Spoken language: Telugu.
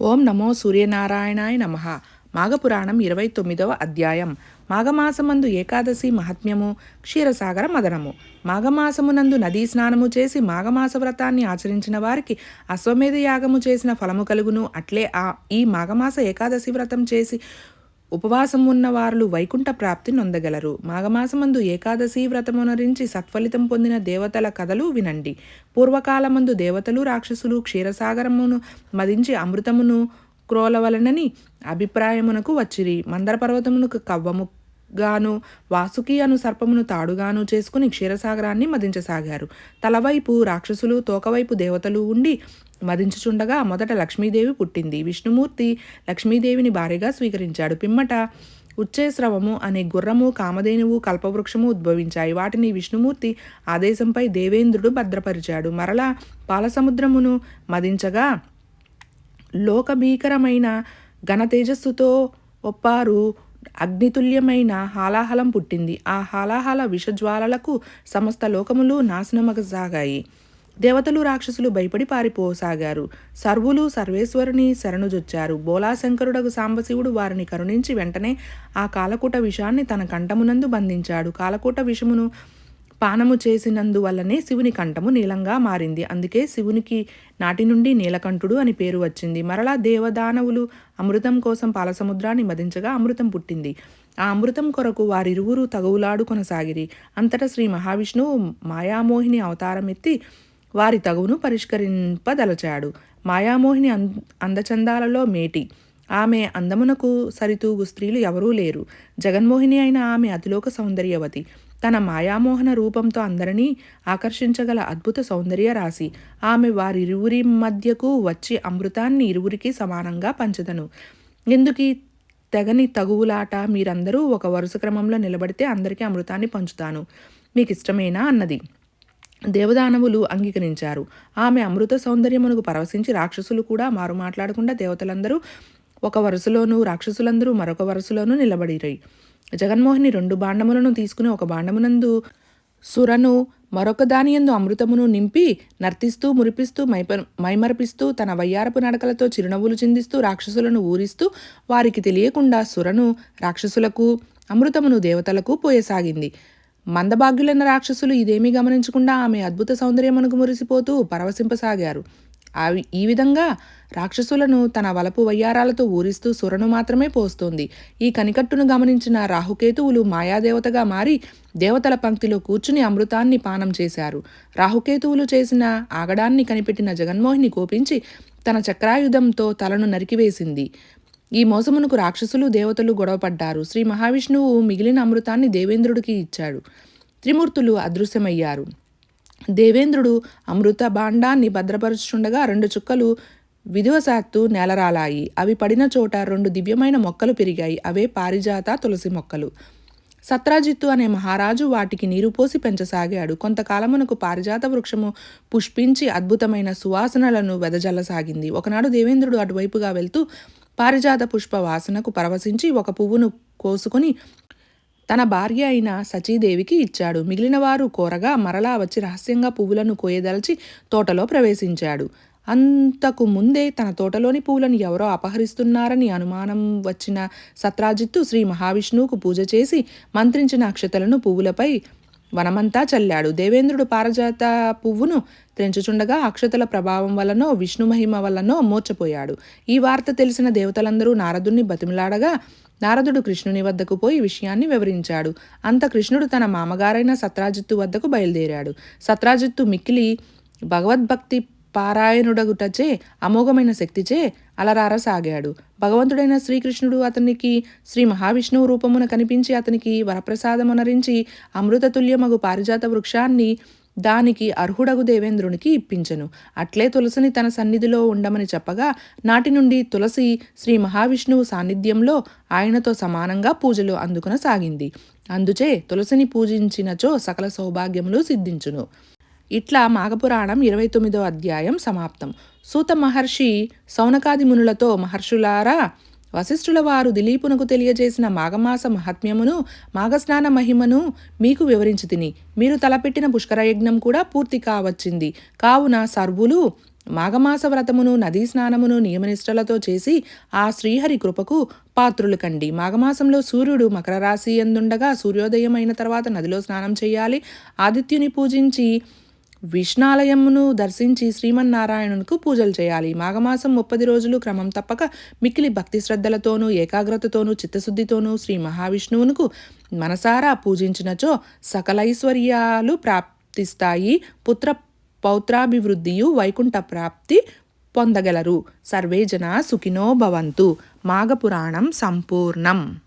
ఓం నమో సూర్యనారాయణాయ నమ. మాఘపురాణం ఇరవై తొమ్మిదవ అధ్యాయం. మాఘమాసమందు ఏకాదశి మహాత్మ్యము క్షీరసాగర మదనము. మాఘమాసమునందు నదీ స్నానము చేసి మాఘమాస వ్రతాన్ని ఆచరించిన వారికి అశ్వమేధ యాగము చేసిన ఫలము కలుగును. అట్లే ఆ ఈ మాఘమాస ఏకాదశి వ్రతం చేసి ఉపవాసం ఉన్న వైకుంఠ ప్రాప్తి నొందగలరు. మాఘమాసమందు ఏకాదశి వ్రతమునరించి సత్ఫలితం పొందిన దేవతల కథలు వినండి. పూర్వకాలమందు దేవతలు రాక్షసులు క్షీరసాగరమును మదించి అమృతమును క్రోలవలనని అభిప్రాయమునకు వచ్చిరి. మందర పర్వతమునకు కవ్వము గాను వాసుకి అను సర్పమును తాడుగాను చేసుకుని క్షీరసాగరాన్ని మదించసాగారు. తలవైపు రాక్షసులు తోకవైపు దేవతలు ఉండి మదించుచుండగా మొదట లక్ష్మీదేవి పుట్టింది. విష్ణుమూర్తి లక్ష్మీదేవిని భార్యగా స్వీకరించాడు. పిమ్మట ఉచ్చేస్రవము అనే గుర్రము కామధేనువు కల్పవృక్షము ఉద్భవించాయి. వాటిని విష్ణుమూర్తి ఆదేశంపై దేవేంద్రుడు భద్రపరిచాడు. మరలా పాలసముద్రమును మదించగా లోకభీకరమైన ఘన తేజస్సుతో ఒప్పారు అగ్నితుల్యమైన హాలాహలం పుట్టింది. ఆ హాలాహల విషజ్వాలలకు సమస్త లోకములు నాశనమగసాగాయి దేవతలు రాక్షసులు భయపడి పారిపోసాగారు. సర్వులు సర్వేశ్వరుని శరణుజొచ్చారు. బోలాశంకరుడగు సాంబశివుడు వారిని కరుణించి వెంటనే ఆ కాలకూట విషాన్ని తన కంఠమునందు బంధించాడు. కాలకూట విషమును పానము చేసినందువల్లనే శివుని కంఠము నీలంగా మారింది. అందుకే శివునికి నాటి నుండి నీలకంఠుడు అని పేరు వచ్చింది. మరలా దేవదానవులు అమృతం కోసం పాలసముద్రాన్ని మదించగా అమృతం పుట్టింది. ఆ అమృతం కొరకు వారిరువురు తగువులాడు కొనసాగిరి. అంతటా శ్రీ మహావిష్ణువు మాయామోహిని అవతారం ఎత్తి వారి తగువును పరిష్కరింపదలచాడు. మాయామోహిని అం అందచందాలలో మేటి. ఆమె అందమునకు సరితూగు స్త్రీలు ఎవరూ లేరు. జగన్మోహిని అయిన ఆమె అతిలోక సౌందర్యవతి. తన మాయామోహన రూపంతో అందరినీ ఆకర్షించగల అద్భుత సౌందర్య రాశి. ఆమె వారిరువురి మధ్యకు వచ్చి అమృతాన్ని ఇరువురికి సమానంగా పంచదను. ఎందుకు? తెగని తగువులాట మీరందరూ ఒక వరుస క్రమంలో నిలబడితే అందరికీ అమృతాన్ని పంచుతాను. మీకు ఇష్టమేనా అన్నది. దేవదానవులు అంగీకరించారు. ఆమె అమృత సౌందర్యమునకు పరవశించి రాక్షసులు కూడా మారు మాట్లాడకుండా దేవతలందరూ ఒక వరుసలోనూ రాక్షసులందరూ మరొక వరుసలోనూ నిలబడిరై. జగన్మోహిని రెండు బాండములను తీసుకుని ఒక బాండమునందు సురను మరొక దానియందు అమృతమును నింపి నర్తిస్తూ మురిపిస్తూ మైప మైమరపిస్తూ తన వయ్యారపు నడకలతో చిరునవ్వులు చిందిస్తూ రాక్షసులను ఊరిస్తూ వారికి తెలియకుండా సురను రాక్షసులకు అమృతమును దేవతలకు పోయసాగింది. మందభాగ్యులైన రాక్షసులు ఇదేమీ గమనించకుండా ఆమె అద్భుత సౌందర్యమునకు మురిసిపోతూ పరవశింపసాగారు. ఈ విధంగా రాక్షసులను తన వలపు వయ్యారాలతో ఊరిస్తూ సురను మాత్రమే పోస్తోంది. ఈ కనికట్టును గమనించిన రాహుకేతువులు మాయాదేవతగా మారి దేవతల పంక్తిలో కూర్చుని అమృతాన్ని పానం చేశారు. రాహుకేతువులు చేసిన ఆగడాన్ని కనిపెట్టిన జగన్మోహిని కోపించి తన చక్రాయుధంతో తలను నరికివేసింది. ఈ మోసమునకు రాక్షసులు దేవతలు గొడవపడ్డారు. శ్రీ మహావిష్ణువు మిగిలిన అమృతాన్ని దేవేంద్రుడికి ఇచ్చాడు. త్రిమూర్తులు అదృశ్యమయ్యారు. దేవేంద్రుడు అమృత భాండాన్ని భద్రపరుచుండగా రెండు చుక్కలు విధివశాత్తు నేలరాలాయి. అవి పడిన చోట రెండు దివ్యమైన మొక్కలు పెరిగాయి. అవే పారిజాత తులసి మొక్కలు. సత్రాజిత్తు అనే మహారాజు వాటికి నీరు పోసి పెంచసాగాడు. కొంతకాలమునకు పారిజాత వృక్షము పుష్పించి అద్భుతమైన సువాసనలను వెదజల్లసాగింది. ఒకనాడు దేవేంద్రుడు అటువైపుగా వెళ్తూ పారిజాత పుష్ప వాసనకు పరవశించి ఒక పువ్వును కోసుకొని తన భార్య అయిన సచీదేవికి ఇచ్చాడు. మిగిలిన వారు కోరగా మరలా వచ్చి రహస్యంగా పువ్వులను కోయదలచి తోటలో ప్రవేశించాడు. అంతకు ముందే తన తోటలోని పువ్వులను ఎవరో అపహరిస్తున్నారని అనుమానం వచ్చిన సత్రాజిత్తు శ్రీ మహావిష్ణువుకు పూజ చేసి మంత్రించిన అక్షతలను పువ్వులపై వనమంతా చల్లాడు. దేవేంద్రుడు పారజాత పువ్వును తెంచుచుండగా అక్షతల ప్రభావం వలనో విష్ణు మహిమ వలనో మూర్చపోయాడు ఈ వార్త తెలిసిన దేవతలందరూ నారదుణ్ణి బతిమిలాడగా నారదుడు కృష్ణుని వద్దకు పోయి విషయాన్ని వివరించాడు. అంత కృష్ణుడు తన మామగారైన సత్రాజిత్తు వద్దకు బయలుదేరాడు. సత్రాజిత్తు మిక్కిలి భగవద్భక్తి పారాయణుడగుటచే అమోఘమైన శక్తిచే అలరారసాగాడు. భగవంతుడైన శ్రీకృష్ణుడు అతనికి శ్రీ మహావిష్ణువు రూపమున కనిపించి అతనికి వరప్రసాదమునరించి అమృతతుల్యమగు పారిజాత వృక్షాన్ని దానికి అర్హుడగు దేవేంద్రునికి ఇప్పించెను. అట్లే తులసిని తన సన్నిధిలో ఉండమని చెప్పగా నాటి నుండి తులసి శ్రీ మహావిష్ణువు సాన్నిధ్యంలో ఆయనతో సమానంగా పూజలు అందుకున సాగింది. అందుచే తులసిని పూజించినచో సకల సౌభాగ్యములు సిద్ధించును. ఇట్లా మాఘపురాణం ఇరవై తొమ్మిదో అధ్యాయం సమాప్తం. సూత మహర్షి సౌనకాది మునులతో మహర్షులారా వశిష్ఠుల వారు దిలీపునకు తెలియజేసిన మాఘమాస మహాత్మ్యమును మాఘస్నాన మహిమను మీకు వివరించి తిని మీరు తలపెట్టిన పుష్కర యజ్ఞం కూడా పూర్తి కావచ్చింది. కావున సర్వులు మాఘమాస వ్రతమును నదీ స్నానమును నియమనిష్టలతో చేసి ఆ శ్రీహరి కృపకు పాత్రులు కండి. మాఘమాసంలో సూర్యుడు మకర రాశి ఎందుండగా సూర్యోదయం అయిన తర్వాత నదిలో స్నానం చేయాలి. ఆదిత్యుని పూజించి విష్ణాలయమును దర్శించి శ్రీమన్నారాయణునికి పూజలు చేయాలి. మాఘమాసం ముప్పది రోజులు క్రమం తప్పక మిక్కిలి భక్తి శ్రద్ధలతోనూ ఏకాగ్రతతోనూ చిత్తశుద్ధితోనూ శ్రీ మహావిష్ణువునకు మనసారా పూజించినచో సకలైశ్వర్యాలు ప్రాప్తిస్తాయి. పుత్ర పౌత్రాభివృద్ధియు వైకుంఠ ప్రాప్తి పొందగలరు. సర్వే జన సుఖినో భవంతు. మాఘపురాణం సంపూర్ణం.